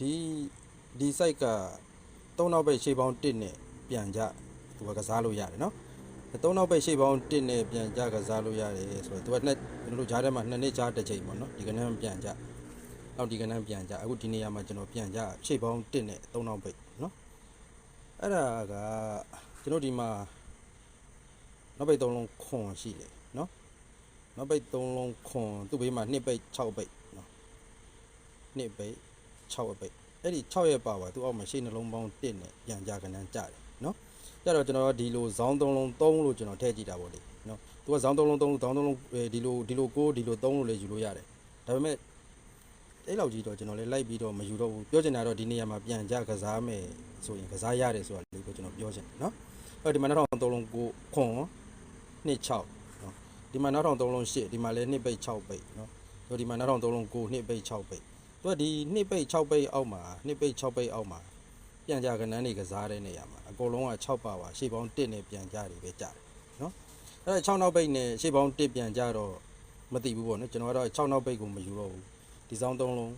ဒီဒီ site က၃နောက်ပိတ်ရှေ့ပေါင်း1နဲ့ပြန်ကြသူကကစားလို့ရတယ်နော်၃နောက်ပိတ်ရှေ့ပေါင်း1နဲ့ပြန်ကြကစားလို့ရတယ်ဆိုတော့သူကနှစ်ကျွန်တော်တို့ဂျားထဲမှာနှစ်နှစ်ကြားတစ်ချိန်ပေါ့နော်ဒီကနေ့ပြန်ကြနောက်ဒီကနေ့ပြန်ကြအခုဒီနေရာမှာကျွန်တော်ပြန်ကြရှေ့ပေါင်း1နဲ့၃နောက်ပိတ်နော်အဲ့ဒါကကျွန်တော်ဒီမှာနောက်ပိတ်၃လုံးခွန်ရှိတယ်နော်နောက်ပိတ်၃လုံးခွန်သူ့ဘေးမှာနှစ်ပိတ်6ပိတ်နော်နှစ်ပိတ် 6အပိတ်အဲ့ဒီ6ရဲ့ပါပါသူအောက်မှာရှေ့နှလုံးပေါင်း1နဲ့ပြန်ကြကနန်းကြတယ်နော်ကြတော့ကျွန်တော်ဒီလိုဇောင်း3လုံး3လို့ကျွန်တော်ထည့်ကြည့်တာပေါ့လေနော်သူကဇောင်း3လုံး3လို့ဇောင်း3လုံးဒီလိုဒီလို6ဒီလို3လို့လည်းယူလို့ရတယ်ဒါပေမဲ့အဲ့လောက်ကြီးတော့ကျွန်တော်လည်းလိုက်ပြီးတော့မယူတော့ဘူးပြောချင်တာတော့ဒီနေရာမှာပြန်ကြကစားမယ်ဆိုရင်ကစားရတယ်ဆိုတာလေးကိုကျွန်တော်ပြောချင်တယ်နော်အဲ့ဒီမှာနောက်3လုံး9ခွန်နှစ်6နော်ဒီမှာနောက်3လုံး8ဒီမှာလည်းနှစ်ပိတ်6ပိတ်နော်ဆိုဒီမှာနောက်3လုံး9နှစ်ပိတ်6ပိတ် သူကဒီနှစ်ပိတ်6ပိတ်အောက်မှာနှစ်ပိတ်6ပိတ်အောက်မှာပြန်ကြကနန်းတွေကစားတဲ့နေရာမှာအကုန်လုံးက6ပါပါရှေ့ပေါင်း1နဲ့ပြန်ကြတယ်ပဲကြားတယ်နော်အဲ့ဒါ6နောက်ပိတ်နဲ့ရှေ့ပေါင်း1ပြန်ကြတော့မသိဘူးပေါ့နော်ကျွန်တော်ကတော့6နောက်ပိတ်ကိုမယူတော့ဘူးဒီဆောင်3လုံး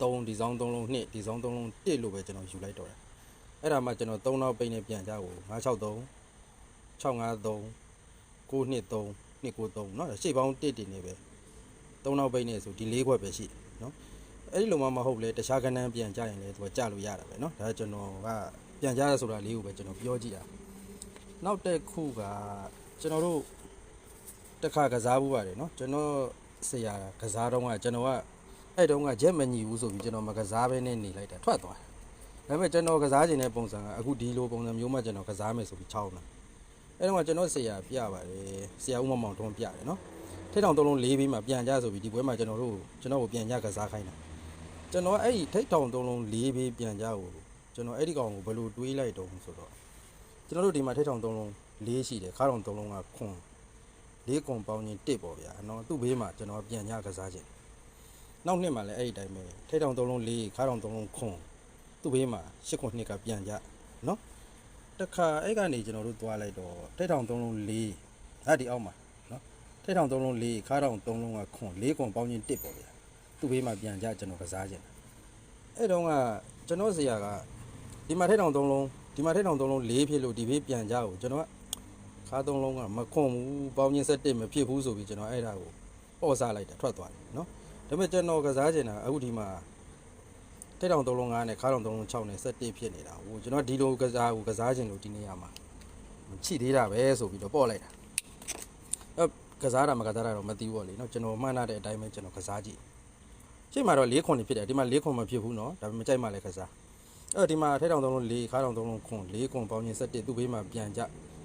3ဒီဆောင်3လုံး2ဒီဆောင်3လုံး1လို့ပဲကျွန်တော်ယူလိုက်တော့တယ်အဲ့ဒါမှကျွန်တော်3နောက်ပိတ်နဲ့ပြန်ကြကို963 653 923 293เนาะရှေ့ပေါင်း1တင်နေပဲ3နောက်ပိတ်နဲ့ဆိုဒီ၄ခွက်ပဲရှိတယ်เนาะ အဲ့ဒီလိုမှမဟုတ်လေတခြားကဏ္ဍပြန်ကြရင်လည်းသူကကြလို့ရတာပဲเนาะဒါကျွန်တော်ကပြန်ကြရဆိုတာလေးကိုပဲကျွန်တော်ပြောကြည့်တာနောက်တစ်ခုကကျွန်တော်တို့တစ်ခါကစားဘူးပါတယ်เนาะကျွန်တော်ဆရာကစားတော့ကကျွန်တော်ကအဲ့တုန်းကချက်မညီဘူးဆိုပြီးကျွန်တော်မကစားဘဲနဲ့နေလိုက်တာထွက်သွားတယ်ဒါပေမဲ့ကျွန်တော်ကစားခြင်းတဲ့ပုံစံကအခုဒီလိုပုံစံမျိုးမှကျွန်တော်ကစားမယ်ဆိုပြီးချောင်းတာအဲ့တုန်းကကျွန်တော်ဆရာပြပါတယ်ဆရာဦးမမောင်ထွန်းပြတယ်เนาะထိတ်ထောင်သုံးလုံး၄ပြီးမှပြန်ကြဆိုပြီးဒီပွဲမှာကျွန်တော်တို့ကျွန်တော်ကိုပြန်ကြကစားခိုင်းတာ ကျွန်တော်အဲ့ဒီထိတ်ထောင်သုံးလုံး၄ဘေးပြန်ကြကိုကျွန်တော်အဲ့ဒီကောင်ကိုဘယ်လိုတွေးလိုက်တုံးဆိုတော့ကျွန်တော်တို့ဒီမှာထိတ်ထောင်သုံးလုံး၄ရှိတယ်ခါထောင်သုံးလုံးကခွန်၄ကွန်ပေါင်းချင်းတစ်ပေါ့ဗျာနော်သူ့ဘေးမှာကျွန်တော်ပြန်ကြကစားခြင်းနောက်နှစ်မှာလည်းအဲ့ဒီတိုင်းပဲထိတ်ထောင်သုံးလုံး၄ခါထောင်သုံးလုံးခွန်သူ့ဘေးမှာ၈ခွန်နှစ်ကပြန်ကြနော်တခါအဲ့ကနေကျွန်တော်တို့သွားလိုက်တော့ထိတ်ထောင်သုံးလုံး၄အဲ့ဒီအောက်မှာနော်ထိတ်ထောင်သုံးလုံး၄ခါထောင်သုံးလုံးကခွန်၄ကွန်ပေါင်းချင်းတစ်ပေါ့ဗျာ သူ့ဘေးမှာပြန်ကြကျွန်တော်ကစားခြင်းအဲ့တုန်းကကျွန်တော်ဆရာကဒီမှာထိတ်ထောင်သုံးလုံးဒီမှာထိတ်ထောင်သုံးလုံး၄ဖြစ်လို့ဒီဘေးပြန်ကြကိုကျွန်တော်ကခါသုံးလုံးကမခွန်ဘူးပေါင်းချင်းဆက်တစ်မဖြစ်ဘူးဆိုပြီးကျွန်တော်အဲ့ဒါကိုပေါ့စားလိုက်တာထွက်သွားတယ်နော်ဒါပေမဲ့ကျွန်တော်ကစားခြင်းတာအခုဒီမှာထိတ်ထောင်သုံးလုံး9နဲ့ခါထောင်သုံးလုံး6နဲ့ဆက်တစ်ဖြစ်နေတာဟိုကျွန်တော်ဒီလိုကစားကိုကစားခြင်းလို့ဒီနေရာမှာချိသေးတာပဲဆိုပြီးတော့ပေါ့လိုက်တာအဲကစားတာမကစားတာတော့မသိဘူးပေါ့လေနော်ကျွန်တော်မှန်းတဲ့အတိုင်းပဲကျွန်တော်ကစားကြည့် ရှေ့မှာတော့၄ခွန်နေဖြစ်တယ်ဒီမှာ၄ခွန်မဖြစ်ဘူးเนาะဒါပေမဲ့ကြိုက်မှလည်းကစားအဲ့တော့ဒီမှာထဲတောင်သုံးလုံး၄ခါတောင်သုံးလုံးခွန်၄ခွန်ပေါင်းချင်း7သူ့ဘေးမှာပြန်ကြ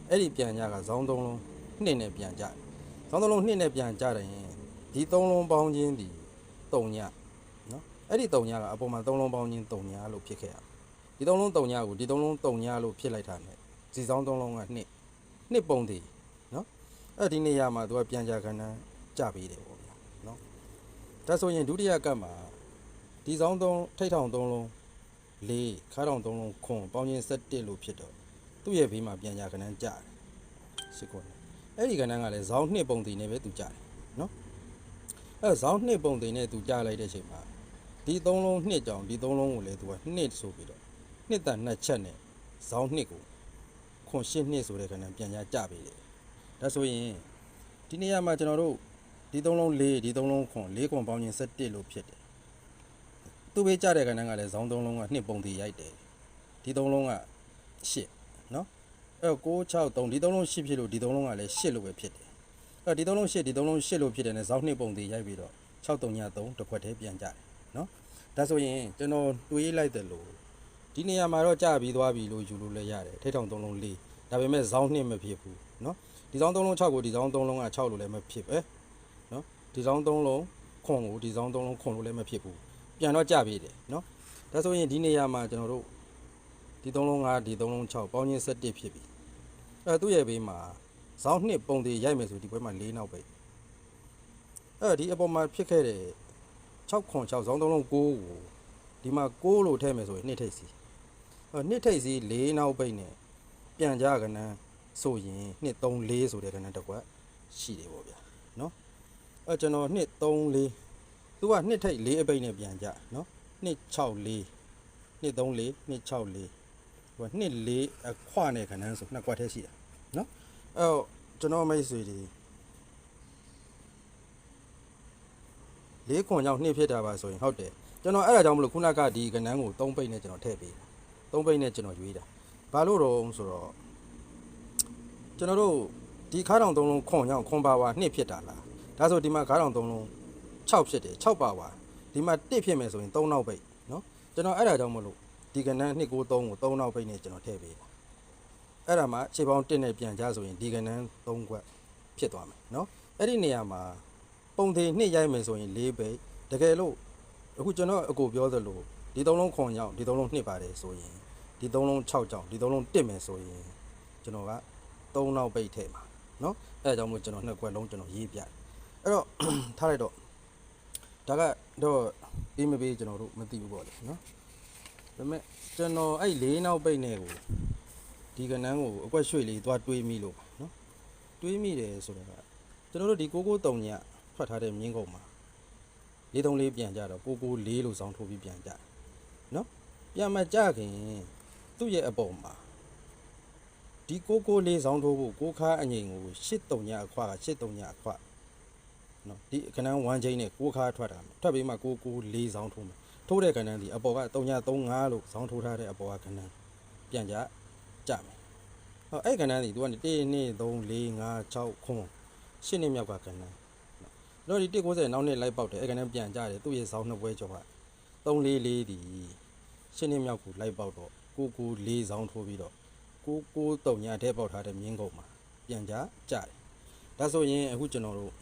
အဲ့ဒီပြန်ကြကဇောင်းသုံးလုံးနှစ်နဲ့ပြန်ကြဇောင်းသုံးလုံးနှစ်နဲ့ပြန်ကြတယ်ရင်ဒီသုံးလုံးပေါင်းချင်းဒီ3ညเนาะအဲ့ဒီ3ညကအပေါ်မှာ3လုံးပေါင်းချင်း3ညလို့ဖြစ်ခဲ့ရဒီ3လုံး3ညကိုဒီ3လုံး3ညလို့ဖြစ်လိုက်တာ ਨੇ ဒီဇောင်း3လုံးကနှစ်နှစ်ပုံတည်เนาะအဲ့ဒီနေရာမှာသူကပြန်ကြခဏကြပေးတယ်ပေါ့ဗျာเนาะ ့ ဒါဆိုရင်ဒုတိယကပ်မှာဒီဆောင်သုံးထိတ်ထောင်သုံးလုံး၄ခါထောင်သုံးလုံးခွန်ပေါင်းချင်း7လို့ဖြစ်တော့သူ့ရဲ့ဘေးမှာပြန်ကြကနန်းကြတယ်ရှစ်ခွန်းအဲ့ဒီကနန်းကလည်းဇောင်းနှစ်ပုံတည်နေပဲသူကြတယ်နော်အဲ့ဇောင်းနှစ်ပုံတည်နေသူကြလိုက်တဲ့အချိန်မှာဒီသုံးလုံးနှစ်ကြောင်ဒီသုံးလုံးကိုလည်းသူကနှစ်ဆိုပြီးတော့နှစ်တန်နှစ်ချက်နဲ့ဇောင်းနှစ်ကိုခွန်ရှစ်နှစ်ဆိုတဲ့ကနန်းပြန်ကြကြပေးတယ်ဒါဆိုရင်ဒီနေရာမှာကျွန်တော်တို့ ဒီသုံးလုံး၄ဒီသုံးလုံးခွန်၄ခွန်ပေါင်းချင်း7လို့ဖြစ်တယ်သူ့ဘေးကြတဲ့ကဏ္ဍကလည်းဇောင်းသုံးလုံးကနှစ်ပုံတည်ရိုက်တယ်ဒီသုံးလုံးက8နော်အဲ့တော့6 6 3ဒီသုံးလုံး8ဖြစ်လို့ဒီသုံးလုံးကလည်း8လို့ပဲဖြစ်တယ်အဲ့တော့ဒီသုံးလုံး8ဒီသုံးလုံး8လို့ဖြစ်တယ်နဲ့ဇောင်းနှစ်ပုံတည်ရိုက်ပြီးတော့6 3ည3တစ်ခွက်တည်းပြန်ကြတယ်နော်ဒါဆိုရင်ကျွန်တော်တွေးလိုက်တယ်လို့ဒီနေရာမှာတော့ကြပြီးသွားပြီလို့ယူလို့လည်းရတယ်ထိတ်ထောင်သုံးလုံး၄ဒါပေမဲ့ဇောင်းနှစ်မဖြစ်ဘူးနော်ဒီဇောင်းသုံးလုံး6ကိုဒီဇောင်းသုံးလုံးက6လို့လည်းမဖြစ်ပဲ နော်ဒီဆောင်သုံးလုံးခွန်ကိုဒီဆောင်သုံးလုံးခွန်လို့လည်းမဖြစ်ဘူးပြန်တော့ကြပြီတယ်နော်ဒါဆိုရင်ဒီနေရာမှာကျွန်တော်တို့ဒီသုံးလုံး5ဒီသုံးလုံး6ပေါင်းချင်း7ဖြစ်ပြီအဲသူ့ရဲ့ဘေးမှာဇောင်းနှစ်ပုံသေးရိုက်မယ်ဆိုဒီဘက်မှာ၄နောက်ပဲအဲဒီအပေါ်မှာဖြစ်ခဲ့တဲ့6ခွန်6ဇောင်းသုံးလုံး9ကိုဒီမှာ6လို့ထည့်မယ်ဆိုရင်နှစ်ထိပ်စီအဲနှစ်ထိပ်စီ၄နောက်ပိတ်နဲ့ပြန်ကြကနန်းဆိုရင်နှစ်3 4ဆိုတဲ့ကနန်းတစ်ခွက်ရှိတယ်ပေါ့ဗျာနော် အဲကျွန်တော်နှစ်3 4သူကနှစ်ထိတ်4အပိတ်နဲ့ပြန်ကြနော်264 234 264ဟိုနှစ်လေးအခွနဲ့ခဏန်းဆိုနှစ်ကွက်ထဲရှိတာနော်အဲ့တော့ကျွန်တော်မိတ်ဆွေတွေလေးခွန်ကြောင့်နှစ်ဖြစ်တာပါဆိုရင်ဟုတ်တယ်ကျွန်တော်အဲ့ဒါကြောင့်မလို့ခုနကဒီကဏန်းကို3ပိတ်နဲ့ကျွန်တော်ထည့်ပေးတာ3ပိတ်နဲ့ကျွန်တော်ရွေးတာဘာလို့တော့ဆိုတော့ကျွန်တော်တို့ဒီခါတောင်3လုံးခွန်ကြောင့်ခွန်ပါဝါနှစ်ဖြစ်တာလား ဒါဆိုဒီမှာဂါးတောင်3လုံး6ဖြစ်တယ်6ပါပါဒီမှာ1ဖြစ်မယ်ဆိုရင်3နောက်ပိတ်နော်ကျွန်တော်အဲ့ဒါကြောင့်မလို့ဒီကဏ္ဍ293ကို3နောက်ပိတ်နဲ့ကျွန်တော်ထည့်ပေးပါအဲ့ဒါမှခြေပေါင်း1နဲ့ပြန်ကြဆိုရင်ဒီကဏ္ဍ3ခွက်ဖြစ်သွားမယ်နော်အဲ့ဒီနေရာမှာပုံသေး2ရိုက်မယ်ဆိုရင်4ပိတ်တကယ်လို့အခုကျွန်တော်အကိုပြောသလိုဒီ3လုံးခွန်ရောက်ဒီ3လုံး2ပါတယ်ဆိုရင်ဒီ3လုံး6ကြောင်ဒီ3လုံး1မယ်ဆိုရင်ကျွန်တော်က3နောက်ပိတ်ထည့်ပါနော်အဲအကြောင်းမို့ကျွန်တော်နှစ်ခွက်လုံးကျွန်တော်ရေးပြတယ် အဲ့တော့ထားလိုက်တော့ဒါကတော့အေးမပေးကျွန်တော်တို့မသိဘူးပေါ့လေနော်ဒါပေမဲ့ကျွန်တော်အဲ့လေးနောက်ပိတ်နေကိုဒီကနန်းကိုအကွက်ရွှေ့လေးသွားတွေးမိလို့နော်တွေးမိတယ်ဆိုတော့ကျွန်တော်တို့ဒီကိုကိုတုံညထွက်ထားတဲ့မြင်းကုန်မှာလေးသုံးလေးပြန်ကြတော့ကိုကိုလေးလို့ဆောင်းထိုးပြီးပြန်ကြနော်ပြန်မကြခင်သူ့ရဲ့အပေါ်မှာဒီကိုကိုလေးဆောင်းထိုးဖို့ကိုခါအငိန်ကိုရှစ်တုံညအခွာရှစ်တုံညအခွာ နော်ဒီခဏန်း1ချိန်နဲ့ကိုခါထွက်တာထွက်ပြီးမှကိုကိုလေးစောင်းထိုးမယ်ထိုးတဲ့ခဏန်းဒီအပေါ်ကတုံည35လို့စောင်းထိုးထားတဲ့အပေါ်ကခဏန်းပြန်ကြကြမယ်ဟောအဲ့ခဏန်းဒီသူကနေ1 2 3 4 5 6 9 8နှစ်မြောက်ကခဏန်းတော့ဒီ190နောက်နှစ်လိုက်ပေါက်တယ်အဲ့ကနေပြန်ကြတယ်သူ့ရဲ့ဇောင်းနှစ်ပွဲကျော်က344ဒီရှင်းနှစ်မြောက်ကိုလိုက်ပေါက်တော့ကိုကို၄ဇောင်းထိုးပြီးတော့ကိုကိုတုံညာထဲပေါက်ထားတဲ့မြင်းကုန်မှာပြန်ကြကြတယ်ဒါဆိုရင်အခုကျွန်တော်တို့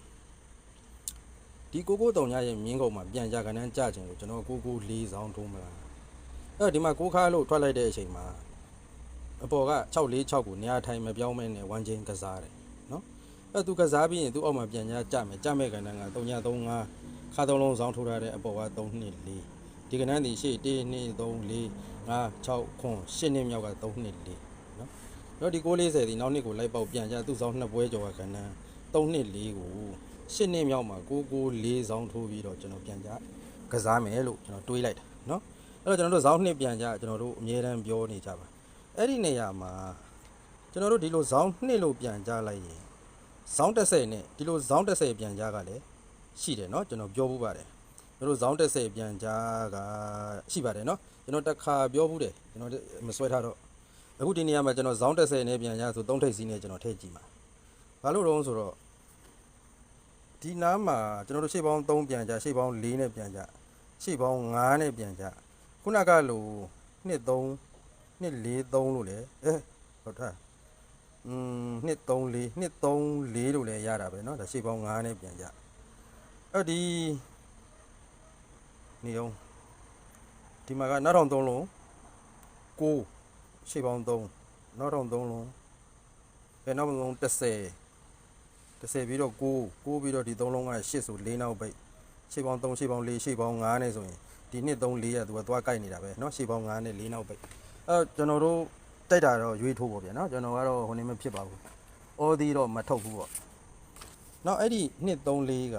ဒီကိုကိုတုံညာရဲ့မြင်းကုန်မှာပြန်ကြကနန်းကြခြင်းကိုကျွန်တော်ကိုကို၄ဇောင်းထိုးမလားအဲ့တော့ဒီမှာကိုခါလို့ထွက်လိုက်တဲ့အချိန်မှာအပေါ်က646ကိုနေရာထိုင်မပြောင်းမဲနဲ့ဝမ်ချင်းကစားတယ်အဲ့သူကစားပြီးရင်သူအောက်မှာပြန်ကြကြမယ်ကြမဲ့ကဏ္ဍက335ခါသုံးလုံးဆောင်ထိုးထားတဲ့အပေါ်က324ဒီကဏ္ဍဒီရှေ့1 2 3 4 5 6ခွန်8နှစ်မြောက်က324နော်တော့ဒီ640ဒီနောက်နှစ်ကိုလိုက်ပေါက်ပြန်ကြသူ့ဆောင်နှစ်ပွဲကျော်ကကဏ္ဍ324ကို 8နှစ်မြောက်မှာ994ဆောင်ထိုးပြီးတော့ကျွန်တော်ပြန်ကြကစားမယ်လို့ကျွန်တော်တွေးလိုက်တာနော်အဲ့တော့ကျွန်တော်တို့ဇောင်းနှစ်ပြန်ကြကျွန်တော်တို့အမြဲတမ်းပြောနေကြပါအဲ့ဒီနေရာမှာကျွန်တော်တို့ဒီလိုဇောင်းနှစ်လို့ပြန်ကြလိုက်ရင် ဇောင်း30နဲ့ဒီလိုဇောင်း30ပြန်ကြားကလည်းရှိတယ်เนาะကျွန်တော်ပြောဖို့ပါတယ်ကျွန်တော်ဇောင်း30ပြန်ကြားကရှိပါတယ်เนาะကျွန်တော်တစ်ခါပြောဘူးတယ်ကျွန်တော်မဆွဲထားတော့အခုဒီနေရာမှာကျွန်တော်ဇောင်း30နဲ့ပြန်ကြားဆို3ထိပ်စီးနဲ့ကျွန်တော်ထည့်ကြည့်မှာဘာလို့တော့ဆိုတော့ ဒီနားမှာကျွန်တော်တို့ရှေ့ပေါင်း3ပြန်ကြားရှေ့ပေါင်း4နဲ့ပြန်ကြားရှေ့ပေါင်း5နဲ့ပြန်ကြားခုနကလို2 3 2 4 3လို့လေအဲဟုတ်တာ อืมနှစ်3 4နှစ်3 4လို့လည်းရတာပဲเนาะဒါရှေ့ပေါင်း9နဲ့ပြန်ကြအဲ့ဒီနေအောင်ဒီမှာကနောက်ထောင်3လုံး9ရှေ့ပေါင်း3နောက်ထောင်3လုံးဘယ်နောက်ထောင်30 30ပြီးတော့9 9ပြီးတော့ဒီ3လုံးက8ဆို4နောက်ပိတ်ရှေ့ပေါင်း3ရှေ့ပေါင်း4ရှေ့ပေါင်း9နဲ့ဆိုရင်ဒီနှစ်3 4ရသူကသွားကြိုက်နေတာပဲเนาะရှေ့ပေါင်း9နဲ့4နောက်ပိတ်အဲ့တော့ကျွန်တော်တို့ တိုက်တာတော့ရွေးထိုးပေါ့ဗျာနော်ကျွန်တော်ကတော့ဟိုနေမဖြစ်ပါဘူး။အော်ဒီတော့မထုတ်ဘူးပေါ့။နောက်အဲ့ဒီ234က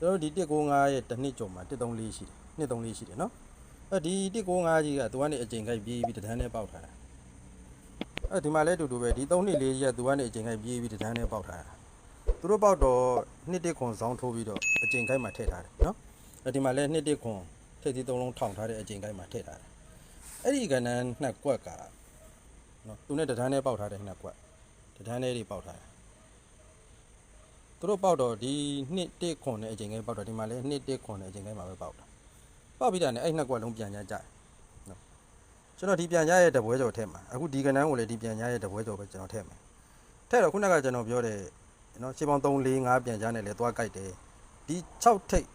ကျွန်တော်ဒီ195ရဲ့တစ်နှစ်ကျော်မှာ134ရှိတယ်234ရှိတယ်နော်။အဲ့ဒီ195ကြီးကသူကနေအကျင်ခိုက်ပြေးပြီးတန်းနဲ့ပေါက်ထားတာ။အဲ့ဒီမှာလဲတူတူပဲဒီ324ကြီးကသူကနေအကျင်ခိုက်ပြေးပြီးတန်းနဲ့ပေါက်ထားတာ။ သူတို့ပေါက်တော့21ခွန်ဇောင်းထိုးပြီးတော့အကျင်ခိုက်မှာထည့်ထားတယ်နော်။အဲ့ဒီမှာလဲ21ခွန်ထိပ်သီး3လုံးထောင်ထားတဲ့အကျင်ခိုက်မှာထည့်ထားတယ်။အဲ့ဒီကဏ္ဍနှစ်ကွက်ကနော်သူနဲ့တဒန်းနဲ့ပေါက်ထားတဲ့နှစ်ကွက်တဒန်းလေးတွေပေါက်ထားတယ်သူတို့ပေါက်တော့ဒီနှစ်တစ်ခွန်နဲ့အချိန်လေးပေါက်တော့ဒီမှာလည်းနှစ်တစ်ခွန်နဲ့အချိန်လေးမှာပဲပေါက်တာပေါက်ပြီးတာနဲ့အဲ့နှစ်ကွက်လုံးပြန်ကြကြတယ်နော်ကျွန်တော်ဒီပြန်ကြရဲ့တပွဲကျော်ထည့်မှာအခုဒီကဏ္ဍကိုလည်းဒီပြန်ကြရဲ့တပွဲကျော်ပဲကျွန်တော်ထည့်မယ်ထည့်တော့ခုနကကျွန်တော်ပြောတဲ့ နော်ခြေပေါင်း3 4 5ပြန်ကြနဲ့လည်းသွားကြိုက်တယ်ဒီ6ထိပ်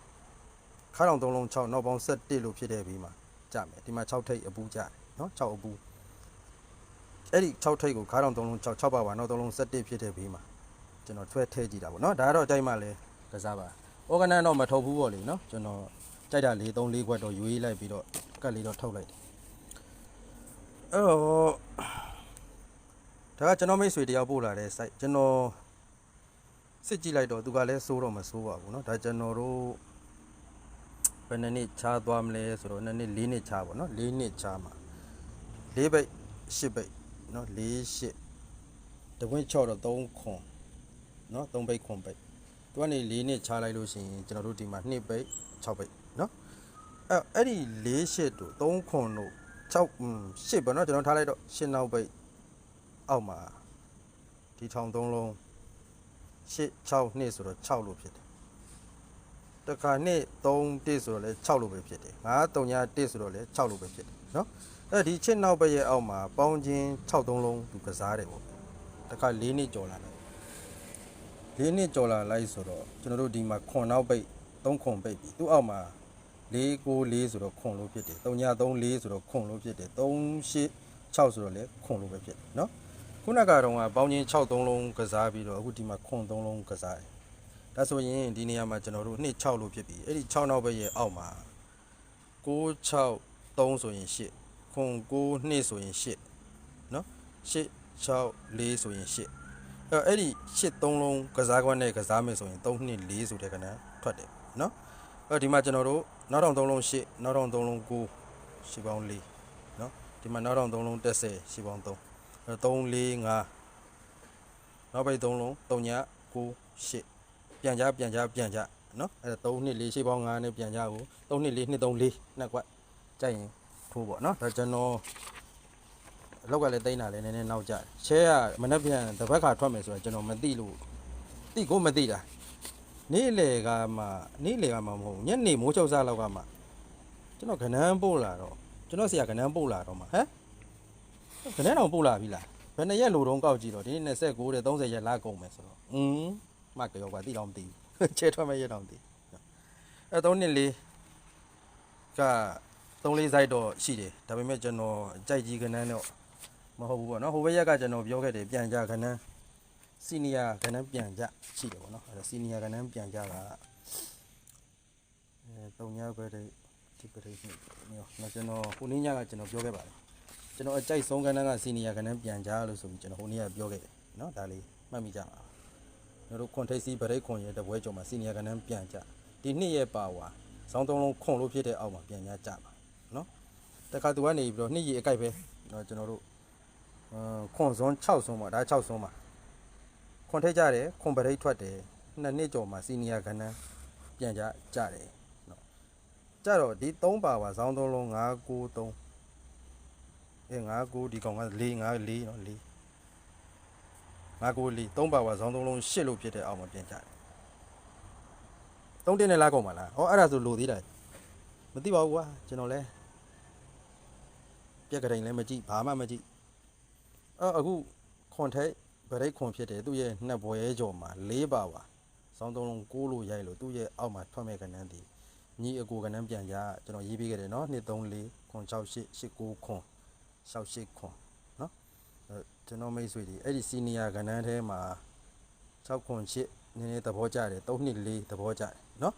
ခါတောင်3လုံး6နောက်ပေါင်း7လို့ဖြစ်တဲ့ပြီးမှာကြမယ်ဒီမှာ6ထိပ်အပူကြတယ်နော်6အပူအဲ့ဒီ6ထိပ်ကိုခါတောင်3လုံး6 6ပါပါနောက်3လုံး7ဖြစ်တဲ့ဘေးမှာကျွန်တော်ထွဲထဲကြည့်တာပေါ့နော်ဒါကတော့အကြိုက်မှလည်းကစားပါဩဂနန်တော့မထုတ်ဘူးပေါ့လေနော်ကျွန်တော်ကြိုက်တာ4 3 4ခွက်တော့ရွေးလိုက်ပြီးတော့ကတ်လေးတော့ထုတ်လိုက်တယ်အဲ့တော့ဒါကကျွန်တော်မိတ်ဆွေတယောက်ပို့လာတဲ့ site ကျွန်တော် စစ်ကြည့်လိုက်တော့သူကလည်းစိုးတော့မစိုးပါဘူးเนาะဒါကျွန်တော်တို့ဘ ယ်နှစ်နှစ်ချားသွားမလဲဆိုတော့နှစ်နှစ်၄နှစ်ချားပေါ့နော်၄နှစ်ချားမှာ၄ဘိတ်၈ဘိတ်နော်၄၈တပွင့်6တော့3ခွန်နော်3ဘိတ်ခွန်ဘိတ်သူကနေ၄နှစ်ချားလိုက်လို့ရှိရင်ကျွန်တော်တို့ဒီမှာ2ဘိတ်6ဘိတ်နော်အဲ့အဲ့ဒီ၄၈တို့3ခွန်တို့6อืม8ပေါ့နော်ကျွန်တော်ထားလိုက်တော့8နောက်ဘိတ်အောက်မှာဒီထောင်3လုံး 8 6နှစ်ဆိုတော့6လို့ဖြစ်တယ် တခါနှစ်3တစ်ဆိုတော့လဲ6လို့ပဲဖြစ်တယ်9 3ည1ဆိုတော့လဲ6လို့ပဲဖြစ်တယ်เนาะအဲဒီချစ်နောက်ဘက်ရဲ့အောက်မှာပေါင်းချင်း6သုံးလုံးသူကစားတယ်ပေါ့တခါ4နှစ်ကျော်လာတယ်4နှစ်ကျော်လာလိုက်ဆိုတော့ကျွန်တော်တို့ဒီမှာခွန်နောက်ပိတ်3ခွန်ပိတ်ပြီသူ့အောက်မှာ4 9 4ဆိုတော့ခွန်လို့ဖြစ်တယ်3ည3 4ဆိုတော့ခွန်လို့ဖြစ်တယ်3 8 6ဆိုတော့လဲခွန်လို့ပဲဖြစ်တယ်เนาะ ခုနကတော့ပေါင်းချင်း6-3လုံးကစားပြီးတော့အခုဒီမှာခွန်3လုံးကစားတယ်။ဒါဆိုရင်ဒီနေရာမှာကျွန်တော်တို့2 6လို့ဖြစ်ပြီးအဲ့ဒီ6နောက်ဘက်ရဲ့အောက်မှာ9 6 3ဆိုရင်8ခွန်9 2ဆိုရင်8နော်8 6 4ဆိုရင်8အဲ့အဲ့ဒီ8 3လုံးကစားခွန်းနဲ့ကစားမယ်ဆိုရင်3 2 4ဆိုတဲ့ကဏ္ဍထွက်တယ်နော်အဲ့ဒီမှာကျွန်တော်တို့နောက်ထောင်3လုံး8နောက်ထောင်3လုံး9 8ပေါင်း4နော်ဒီမှာနောက်ထောင်3လုံး10 8ပေါင်း3 3 4 5နောက်ဘက်3လုံး3ည9 8ပြန်ကြပြန်ကြပြန်ကြနော်အဲ့ဒါ3နှစ်4ရှိပေါင်း9နဲ့ပြန်ကြကို3နှစ်4နှစ်3 4နှစ်ကွက်ကြိုက်ရင်ထိုးပေါ့နော်ဒါကျွန်တော်အလောက်ကလည်းတိမ့်တာလည်းနည်းနည်းနောက်ကြတယ်ချဲကမနှက်ပြန်တစ်ဘက်ခါထွက်မယ်ဆိုတော့ကျွန်တော်မသိလို့သိကိုမသိတာနေ့လေကမှနေ့လေကမှမဟုတ်ဘူးညနေမိုးချုပ်စားလောက်ကမှကျွန်တော်ခဏန်းပို့လာတော့ကျွန်တော်ဆရာခဏန်းပို့လာတော့မှဟမ် ခဏန်းတော့ပို့လာပြီလားဘယ်နှစ်ရက်လိုတုံးကောက်ကြည့်တော့ဒီနေ့29တဲ့30ရက်လာကုန်မယ်ဆိုတော့อืมမကရောပါတိတော့မသိဘူးချဲထွက်မဲ့ရတော့မသိအဲ3နှစ်လေးက3လေး site တော့ရှိတယ်ဒါပေမဲ့ကျွန်တော်ကြိုက်ကြီးခဏန်းတော့မဟုတ်ဘူးပေါ့နော်ဟိုဘက်ရက်ကကျွန်တော်ပြောခဲ့တယ်ပြန်ကြခဏန်းစီနီယာခဏန်းပြန်ကြရှိတယ်ပေါ့နော်အဲစီနီယာခဏန်းပြန်ကြတာအဲ3ညပဲတဲ့ဒီပရိသတ်မျိုးနော်ကျွန်တော်ဟိုနေ့ညကကျွန်တော်ပြောခဲ့ပါတယ် ကျွန်တော်အကြိုက်ဆုံးခဏန်းကစီနီယာခဏန်းပြန်ကြလို့ဆိုပြီးကျွန်တော်ဟိုနေ့ကပြောခဲ့တယ်နော်ဒါလေးမှတ်မိကြပါကျွန်တော်တို့ခွန်ထိပ်စီးဗရိတ်ခွန်ရဲ့တပွဲကြော်မှာစီနီယာကနန်းပြန်ကြဒီနှစ်ရဲ့ပါဝါစောင်းသုံးလုံးခွန်လို့ဖြစ်တဲ့အောက်မှာပြန်ကြကြပါနော်တခါသူကနေပြီးတော့နှစ်ရီအကြိုက်ပဲတော့ကျွန်တော်တို့အမ်ခွန်စွန်း6စွန်းပါဒါ6စွန်းပါခွန်ထိပ်ကြတယ်ခွန်ဗရိတ်ထွက်တယ်နှစ်နှစ်ကြော်မှာစီနီယာကနန်းပြန်ကြကြတယ်နော်ကြတော့ဒီ3ပါဝါစောင်းသုံးလုံး9 9 3 အဲ9 9ဒီကောင်က4 5 4နော်4ငါကိုလီ3ပါဝါဇောင်း3လုံး8လို့ဖြစ်တဲ့အောက်မှာပြင်ကြတယ်3တင်းနဲ့လာကုန်ပါလားဟောအဲ့ဒါဆိုလိုသေးတယ်မသိပါဘူးကွာကျွန်တော်လဲပြက်ကတိုင်းလည်းမကြည့်ဘာမှမကြည့်အော်အခုခွန်ထိတ်ဗရိတ်ခွန်ဖြစ်တယ်သူ့ရဲ့နှစ်ဘွယ်ကြော်မှာ၄ပါဝါဇောင်း3လုံး6လို့ရိုက်လို့သူ့ရဲ့အောက်မှာထွက်မဲ့ကဏ္ဍတည်ညီအကိုကဏ္ဍပြန်ကြကျွန်တော်ရေးပေးခဲ့တယ်နော်2 3 4ခွန်6 8 8 9ခွန် ရှောက်ရှိခွန်နော်ကျွန်တော်မိတ်ဆွေတွေအဲ့ဒီစီနီယာကဏ္ဍထဲမှာ6ခွန်ချစ်နည်းနည်းသဘောကျတယ်3နှစ်4သဘောကျတယ်နော်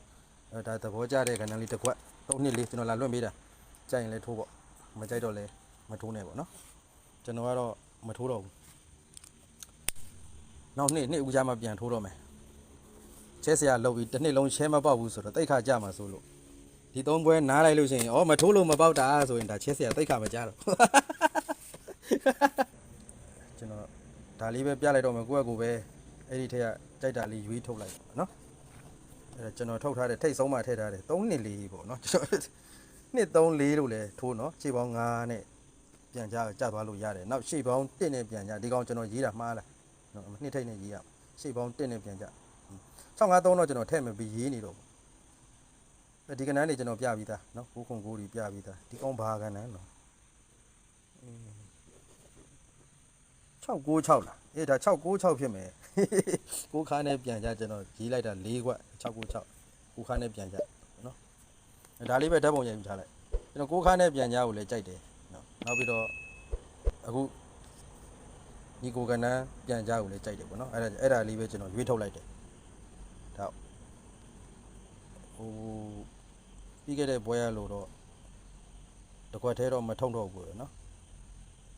အဲဒါသဘောကျတဲ့ကဏ္ဍလေးတစ်ခွက်3နှစ်4ကျွန်တော်လာလွှင့်ပေးတာကြိုက်ရင်လည်းထိုးပေါ့မကြိုက်တော့လည်းမထိုးနဲ့ပေါ့နော်ကျွန်တော်ကတော့မထိုးတော့ဘူးနောက်နှစ်နှစ်ဦးကြမှာပြန်ထိုးတော့မယ်ချဲဆရာလောက်ပြီးတစ်နှစ်လုံးချဲမပေါက်ဘူးဆိုတော့တိတ်ခါကြမှာဆိုလို့ ဒီသုံးပွဲနားလိုက်လို့ရှိရင်ဩမထိုးလို့မပေါက်တာဆိုရင်ဒါချဲဆရာတိတ်ခါမကြတော့ကျွန်တော်ဒါလေးပဲပြလိုက်တော့မယ်ကိုယ့်အကူပဲအဲ့ဒီထက်ကကြိုက်တာလေးရွေးထုတ်လိုက်ပါနော်အဲ့ဒါကျွန်တော်ထုတ်ထားတဲ့ထိတ်ဆုံးမှထည့်ထားတယ်3နှစ်လေးပေါ့နော်ကျွန်တော်နှစ်3 4လို့လဲထိုးနော်ခြေပေါင်း9နဲ့ပြန်ကြကြသွားလို့ရတယ်နောက်ခြေပေါင်း1နဲ့ပြန်ကြဒီကောင်ကျွန်တော်ရေးတာမှားလားနော်နှစ်ထိတ်နဲ့ရေးရခြေပေါင်း1နဲ့ပြန်ကြ65 3တော့ကျွန်တော်ထည့်မပြီးရေးနေတော့ဘူးအဲ့ ဒီကဏ္ဍနေကျွန်တော်ပြပြီးသားနော်9ခု9ဒီပြပြီးသားဒီကောင်ဘာကဏ္ဍနော်696လားအေးဒါ696ဖြစ်မယ်ကိုခါနဲ့ပြန်ကြကျွန်တော်ရေးလိုက်တာ၄ခွက်696ကိုခါနဲ့ပြန်ကြနော်ဒါလေးပဲဓာတ်ပုံရိုက်ပြီးထားလိုက်ကျွန်တော်ကိုခါနဲ့ပြန်ကြကိုလည်းကြိုက်တယ်နော်နောက်ပြီးတော့အခုညီကိုကနန်းပြန်ကြကိုလည်းကြိုက်တယ်ပေါ့နော်အဲ့ဒါအဲ့ဒါလေးပဲကျွန်တော်ရွေးထုတ်လိုက်တယ်ဒါဟို ပြီးခဲ့တဲ့ဘွဲရလို့တော့တကွက်သေးတော့မထုံတော့ဘူးเนาะ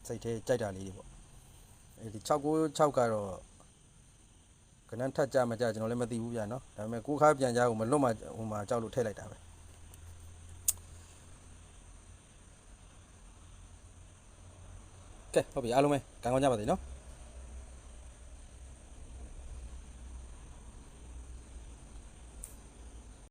စိတ်သေးကြိုက်တာလေးတွေပေါ့အဲဒီ696ကတော့ကနန်းထက်ကြမကြကျွန်တော်လည်းမသိဘူးဗျာเนาะဒါပေမဲ့ကိုခါပြန်ကြကိုမလွတ်မှဟိုမှာကြောက်လို့ထည့်လိုက်တာပဲကဲဟုတ်ပြီအားလုံးပဲကံကောင်းကြပါစေเนาะ